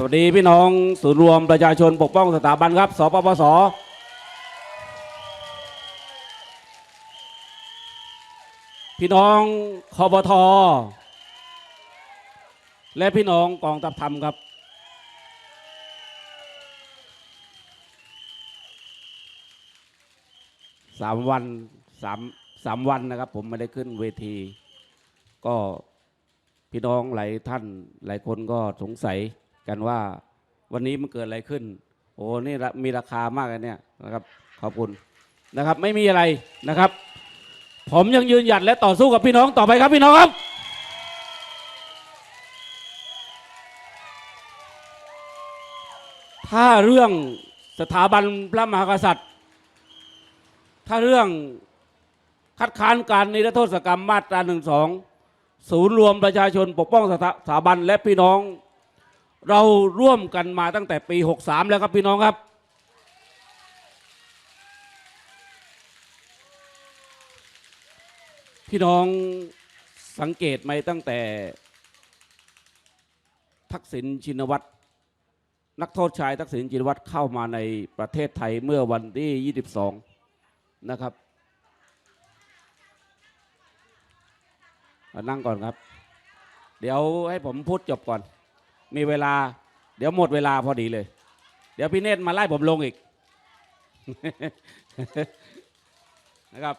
สวัสดีพี่น้องศูนย์รวมประชาชนปกป้องสถาบันครับ สปปสพี่น้องคอปทและพี่น้องกองทัพธรรมครับ สามวันสามสามวันนะครับ ผมไม่ได้ขึ้นเวที ก็พี่น้องหลายท่านหลายคนก็สงสัย กันว่าวันนี้มันเกิดอะไรขึ้น โอ้นี่มีราคามากเลยเนี่ยนะครับ ขอบคุณนะครับ ไม่มีอะไรนะครับ ผมยังยืนหยัดและต่อสู้กับพี่น้องต่อไปครับพี่น้องครับถ้าเรื่องสถาบันพระมหากษัตริย์ ถ้าเรื่องคัดค้านการนิรโทษกรรมมาตราหนึ่งสองศูนย์รวมประชาชนปกป้องสถสถาบันและพี่น้อง เราร่วมกันมาตั้งแต่ปี 63 แล้วครับพี่น้องครับ พี่น้องสังเกตไหมตั้งแต่ ทักษิณชินวัตรนักโทษชายทักษิณชินวัตรเข้ามาในประเทศไทยเมื่อวันที่ 22 นะครับนั่งก่อนครับ เดี๋ยวให้ผมพูดจบก่อน มีเวลา เดี๋ยวหมดเวลาพอดีเลย เดี๋ยวพี่เนตรมาไล่ผมลงอีกนะครับ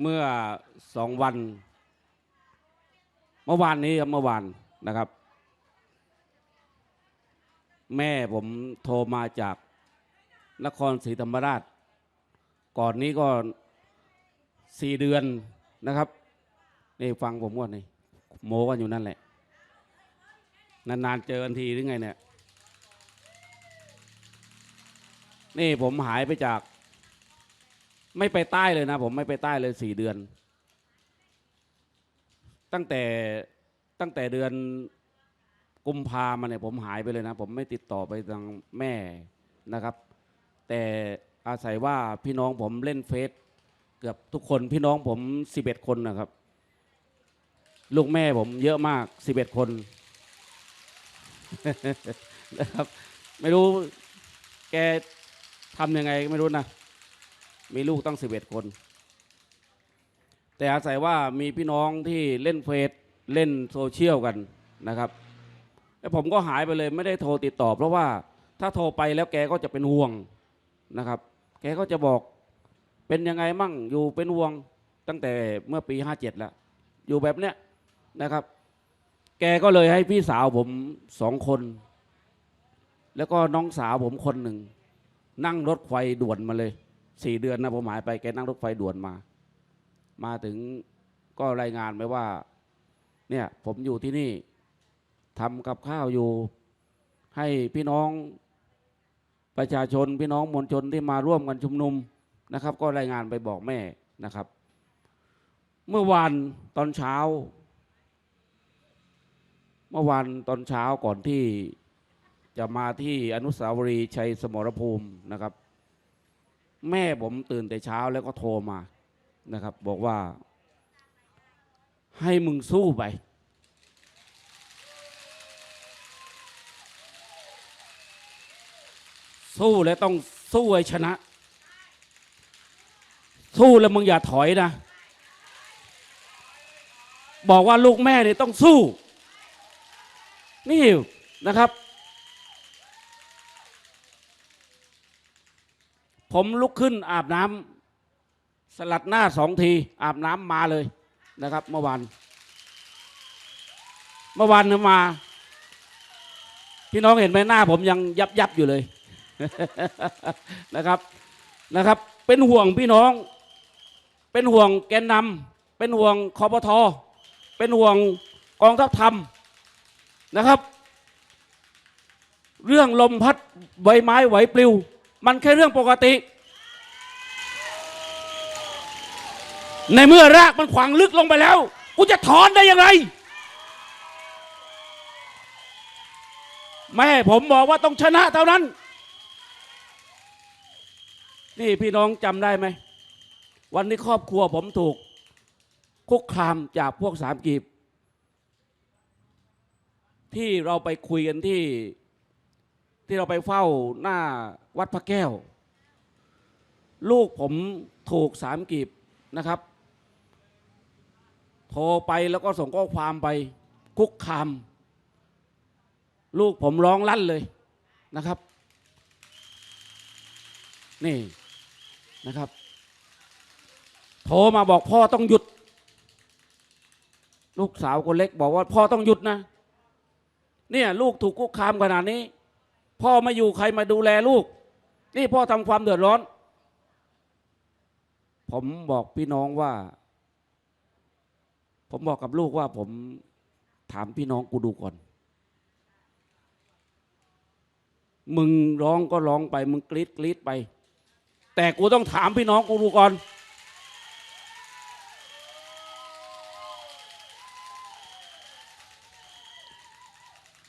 เมื่อสองวัน เมื่อวานนี้ครับเมื่อวานนะครับ แม่ผมโทรมาจากนครศรีธรรมราช ก่อนนี้ก็สี่เดือน นะครับนี่ฟังผมก่อนนี่โมกันอยู่นั่นแหละ นานๆเจอกันทีหรือไงเนี่ยนี่ผมหายไปจาก ไม่ไปใต้เลยนะ ผมไม่ไปใต้เลยสี่เดือน ตั้งแต่ตั้งแต่เดือนกุมภามาเนี่ยผมหายไปเลยนะ ผมไม่ติดต่อไปทางแม่นะครับ แต่อาศัยว่าพี่น้องผมเล่นเฟซ กือบทุกคนพี่น้องผม11คนนะครับ ลูกแม่ผมเยอะมาก11คนนะครับ ไม่รู้แกทำยังไงไม่รู้นะมีลูกตั้ง11คน แต่อาศัยว่ามีพี่น้องที่เล่นเฟซเล่นโซเชียลกันนะครับแล้วผมก็หายไปเลยไม่ได้โทรติดต่อ เพราะว่าถ้าโทรไปแล้วแกก็จะเป็นห่วงนะครับ แกก็จะบอก เป็นยังไงมั่งอยู่เป็นวงตั้งแต่เมื่อปี57แล้ว อยู่แบบเนี้ยนะครับ แกก็เลยให้พี่สาวผมสองคน แล้วก็น้องสาวผมคนหนึ่ง นั่งรถไฟด่วนมาเลยสี่เดือนนะผมหายไปแกนั่งรถไฟด่วนมา มาถึงก็รายงานไปว่า เนี่ยผมอยู่ที่นี่ทำกับข้าวอยู่ ให้พี่น้องประชาชนพี่น้องมวลชนที่มาร่วมกันชุมนุม นะครับ ก็รายงานไปบอกแม่นะครับ เมื่อวานตอนเช้า เมื่อวานตอนเช้าก่อนที่จะมาที่อนุสาวรีย์ชัยสมรภูมินะครับ แม่ผมตื่นแต่เช้าแล้วก็โทรมานะครับ บอกว่า ให้มึงสู้ไปสู้แล้วต้องสู้ให้ชนะ สู้แล้วมึงอย่าถอยนะ บอกว่าลูกแม่เนี่ยต้องสู้ นี่นะครับ ผมลุกขึ้นอาบน้ำสลัดหน้าสองที อาบน้ำมาเลยนะครับ เมื่อวานเมื่อวานมา พี่น้องเห็นไหมหน้า ผมยังยับยับอยู่เลยนะครับนะครับ เป็นห่วงพี่น้อง เป็นห่วงแกนนำเป็นห่วงคอปทอเป็นห่วงกองทัพธรรมนะครับ เรื่องลมพัดใบไม้ไหวปลิว มันแค่เรื่องปกติ ในเมื่อรากมันขวางลึกลงไปแล้ว กูจะถอนได้ยังไงแม่ผมบอกว่าต้องชนะเท่านั้น นี่พี่น้องจำได้ไหม วันนี้ครอบครัวผมถูก คุกคามจากพวกสามกีบ ที่เราไปคุยกันที่ ที่เราไปเฝ้าหน้าวัดพระแก้ว ลูกผมถูกสามกีบนะครับ โทรไปแล้วก็ส่งข้อความไป คุกคาม ลูกผมร้องลั่นเลยนะครับ นี่นะครับ โทรมาบอกพ่อต้องหยุด ลูกสาวคนเล็กบอกว่าพ่อต้องหยุดนะ เนี่ยลูกถูกคุกคามขนาดนี้ พ่อไม่อยู่ใครมาดูแลลูก นี่พ่อทำความเดือดร้อน ผมบอกพี่น้องว่า ผมบอกกับลูกว่าผมถามพี่น้องกูดูก่อน มึงร้องก็ร้องไป มึงกรีดกรีดไป แต่กูต้องถามพี่น้องกูดูก่อน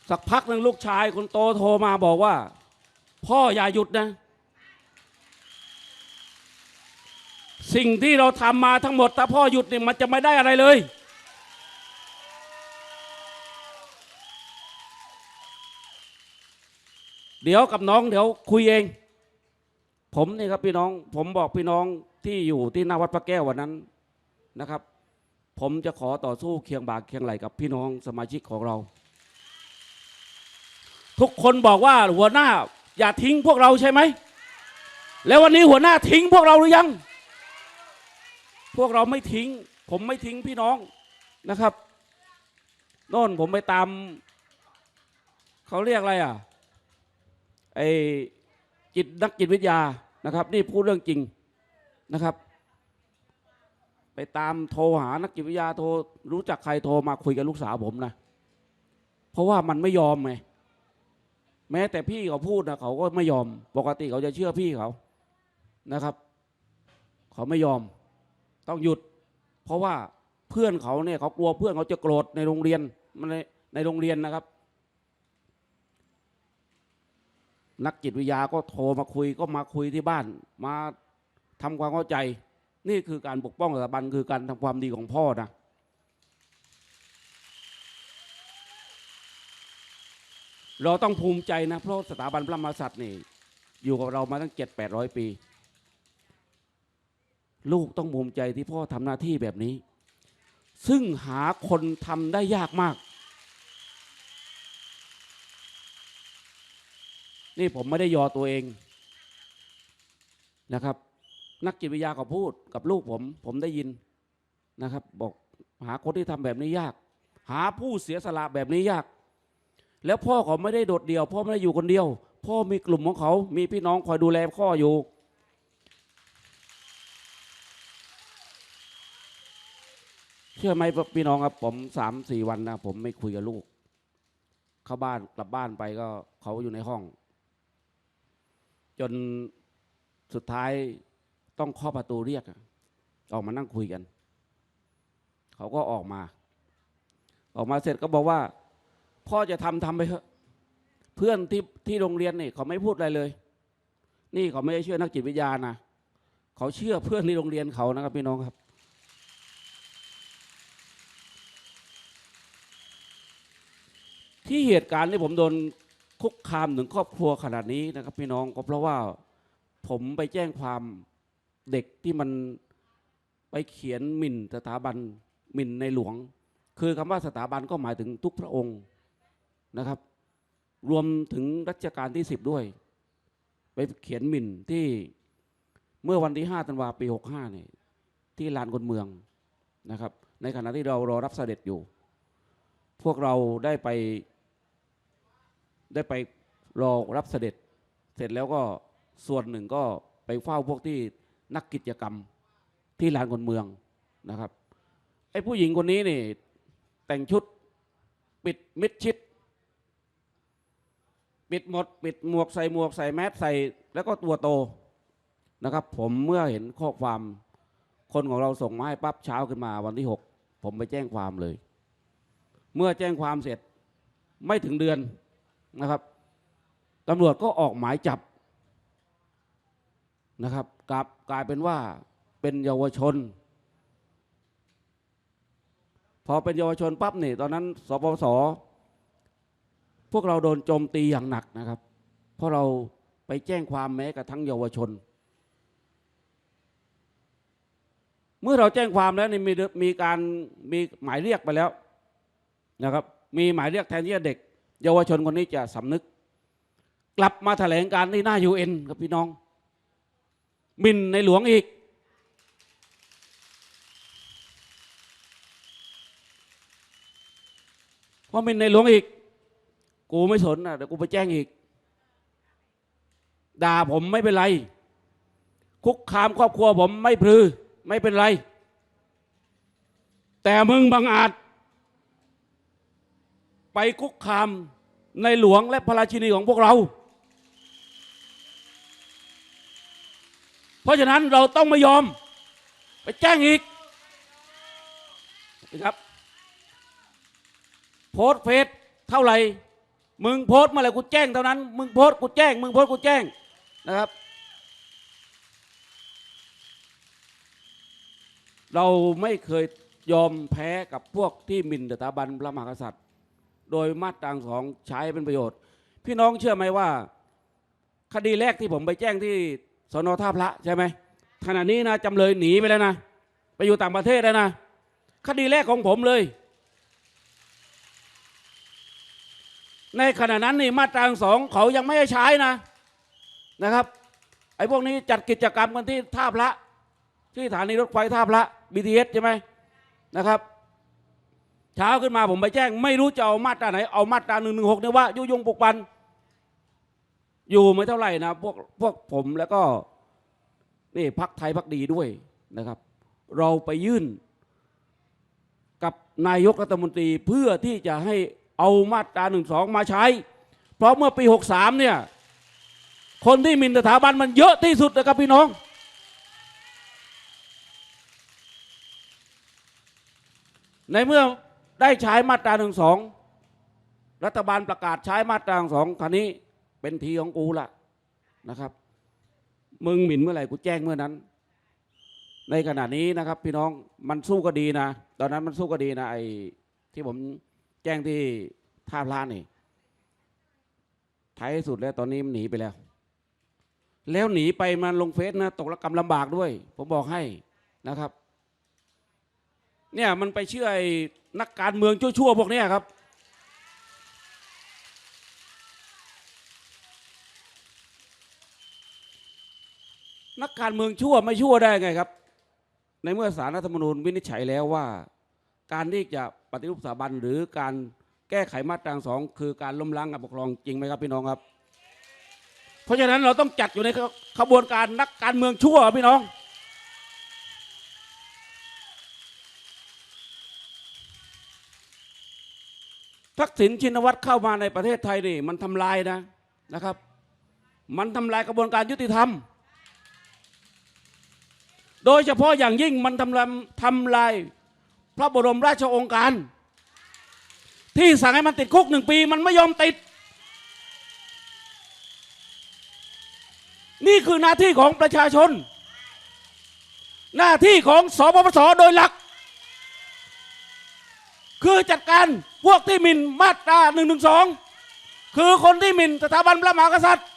สักพักหนึ่งลูกชายคนโตโทรมาบอกว่า พ่ออย่าหยุดนะ สิ่งที่เราทำมาทั้งหมดถ้าพ่อหยุดเนี่ยมันจะไม่ได้อะไรเลยเดี๋ยวกับน้องเดี๋ยวคุยเอง ผมนี่ครับพี่น้อง ผมบอกพี่น้องที่อยู่ที่หน้าวัดพระแก้ววันนั้นนะครับ ผมจะขอต่อสู้เคียงบ่าเคียงไหลกับพี่น้องสมาชิกของเรา ทุกคนบอกว่าหัวหน้าอย่าทิ้งพวกเราใช่ไหม แล้ววันนี้หัวหน้าทิ้งพวกเราหรือยัง พวกเราไม่ทิ้ง ผมไม่ทิ้งพี่น้องนะครับโน่นผมไปตาม เขาเรียกอะไรอะไอจิตนักจิตวิทยานะครับ นี่พูดเรื่องจริงนะครับ ไปตามโทรหานักจิตวิทยาโทรรู้จักใครโทรมาคุยกับลูกสาวผมนะ เพราะว่ามันไม่ยอมไง แม้แต่พี่เขาพูดนะเขาก็ไม่ยอม ปกติเขาจะเชื่อพี่เขานะครับ เขาไม่ยอม ต้องหยุด เพราะว่าเพื่อนเขาเนี่ยเขากลัวเพื่อนเขาจะโกรธในโรงเรียนในในโรงเรียนนะครับ นักจิตวิทยาก็โทรมาคุยก็มาคุยที่บ้าน มาทำความเข้าใจ นี่คือการปกป้องสถาบันคือการทำความดีของพ่อนะ เราต้องภูมิใจนะเพราะสถาบันพระมหากษัตริย์นี่อยู่กับเรามาตั้งเจ็ดแปดร้อยปี ลูกต้องภูมิใจที่พ่อทำหน้าที่แบบนี้ ซึ่งหาคนทำได้ยากมาก นี่ผมไม่ได้ยอตัวเองนะครับ นักจิตวิทยาเขาพูดกับลูกผม ผมได้ยินนะครับ บอกหาคนที่ทำแบบนี้ยาก หาผู้เสียสละแบบนี้ยาก แล้วพ่อเขาไม่ได้โดดเดี่ยว พ่อไม่ได้อยู่คนเดียว พ่อมีกลุ่มของเขา มีพี่น้องคอยดูแลพ่ออยู่ เชื่อไหมพี่น้องครับ ผมสามสี่วันนะผมไม่คุยกับลูก เข้าบ้านกลับบ้านไปก็เขาอยู่ในห้อง จนสุดท้ายต้องเคาะประตูเรียกอะออกมานั่งคุยกัน เขาก็ออกมา ออกมาเสร็จก็บอกว่า พ่อจะทำทำไปเถอะ เพื่อนที่ที่โรงเรียนนี่เขาไม่พูดอะไรเลย นี่เขาไม่ได้เชื่อนักจิตวิทยานะเขาเชื่อเพื่อนในโรงเรียนเขานะครับพี่น้องครับ ที่เหตุการณ์ที่ผมโดนคุกคามถึงครอบครัวขนาดนี้นะครับ พี่น้องก็เพราะว่าผมไปแจ้งความเด็กที่มันไปเขียนหมิ่นสถาบันหมิ่นในหลวง คือคำว่าสถาบันก็หมายถึงทุกพระองค์ นะครับ รวมถึงรัชกาลที่สิบด้วย ไปเขียนหมิ่นที่เมื่อวันที่ 5 ธันวาปี 65เนี่ยที่ลานคนเมืองนะครับ ในขณะที่เรารอรับเสด็จอยู่ พวกเราได้ไป ได้ไปรอรับเสด็จ เสร็จแล้วก็ส่วนหนึ่งก็ไปเฝ้าพวกที่นักกิจกรรมที่ลานคนเมืองนะครับไอ้ผู้หญิงคนนี้นี่แต่งชุดปิดมิดชิด ปิดหมด ปิดหมวกใส่หมวกใส่แมสใส่ แล้วก็ตัวโตนะครับ ผมเมื่อเห็นข้อความคนของเราส่งมาให้ปั๊บเช้าขึ้นมาวันที่หกผมไปแจ้งความเลย เมื่อแจ้งความเสร็จไม่ถึงเดือนนะครับตำรวจก็ออกหมายจับนะครับกลับกลายเป็นว่าเป็นเยาวชน พอเป็นเยาวชนปั๊บนี่ตอนนั้นสปส พวกเราโดนโจมตีอย่างหนักนะครับ เพราะเราไปแจ้งความแม้กระทั่งเยาวชน เมื่อเราแจ้งความแล้วนี่มีมีการมีหมายเรียกไปแล้วนะครับ มีหมายเรียกแทนที่จะเด็ก เยาวชนคนนี้จะสำนึก กลับมาแถลงการที่หน้ายูเอ็นครับพี่น้องมินในหลวงอีกพอหมินในหลวงอีก กูไม่สนนะเดี๋ยวกูไปแจ้งอีก ด่าผมไม่เป็นไร คุกคามครอบครัวผมไม่พลือ ไม่เป็นไร แต่มึงบังอาจ ไปคุกคามในหลวงและพระราชินีของพวกเรา เพราะฉะนั้นเราต้องไม่ยอม ไปแจ้งอีกนะครับ โพสเฟซเท่าไหร่ มึงโพสต์เมื่อไหร่กูแจ้งเท่านั้น มึงโพสต์กูแจ้ง มึงโพสต์กูแจ้งนะครับ เราไม่เคยยอมแพ้กับพวกที่หมิ่นสถาบันพระมหากษัตริย์ โดยมาตราสองใช้เป็นประโยชน์ พี่น้องเชื่อไหมว่า คดีแรกที่ผมไปแจ้งที่สนท่าพระใช่ไหมขณะนี้นะจำเลยหนีไปแล้วนะ ไปอยู่ต่างประเทศแล้วนะ คดีแรกของผมเลย ในขณะนั้นนี่มาตราสองเขายังไม่ให้ใช้นะนะครับ ไอ้พวกนี้จัดกิจกรรมกันที่ท่าพระที่สถานีรถไฟท่าพระ BTS ใช่ไหมนะครับเช้าขึ้นมาผมไปแจ้ง ไม่รู้จะเอามาตราไหน เอามาตราหนึ่งหนึ่งหกเนี่ยว่ายุยงปลุกปัน อยู่ไม่เท่าไหร่นะพวกพวกผมแล้วก็นี่พักไทยพักดีด้วยนะครับ เราไปยื่นกับนายกรัฐมนตรีเพื่อที่จะให้ เอามาตราหนึ่งสองมาใช้ เพราะเมื่อปี63เนี่ย คนที่มินสถาบันมันเยอะที่สุดนะครับพี่น้อง ในเมื่อได้ใช้มาตราหนึ่งสองรัฐบาลประกาศใช้มาตราสองคันนี้เป็นทีของกูละนะครับ มึงหมิ่นเมื่อไหร่กูแจ้งเมื่อนั้น ในขณะนี้นะครับ พี่น้องมันสู้ก็ดีนะ ตอนนั้นมันสู้ก็ดีนะไอ้ที่ผม จ้งที่ท่าพระนี่ท้ายสุดแล้วตอนนี้มันหนีไปแล้ว แล้วหนีไปมันลงเฟซนะตกระกรรมลำบากด้วย ผมบอกให้นะครับ เนี่ยมันไปเชื่อไอ้นักการเมืองชั่วๆพวกเนี้ยครับ นักการเมืองชั่วไม่ชั่วได้ไงครับ ในเมื่อสารรัฐธรรมนูญวินิจฉัยแล้วว่า การที่จะ ปฏิรูปสถาบันหรือการแก้ไขมาตราสองคือการล้มล้างการปกครองจริงไหมครับพี่น้องครับ เพราะฉะนั้นเราต้องจัดอยู่ในขบวนการนักการเมืองชั่วพี่น้อง ทักษิณชินวัตรเข้ามาในประเทศไทยนี่มันทำลายนะนะครับ มันทำลายกระบวนการยุติธรรม โดยเฉพาะอย่างยิ่งมันทำลายทำลาย พระบรมราชโองการ ที่สั่งให้มันติดคุกหนึ่งปีมันไม่ยอมติด นี่คือหน้าที่ของประชาชน หน้าที่ของสปปสโดยหลัก คือจัดการพวกที่หมิ่นมาตรา1นึคือคนที่หมิ่นสถาบันพระมหากษัตริย์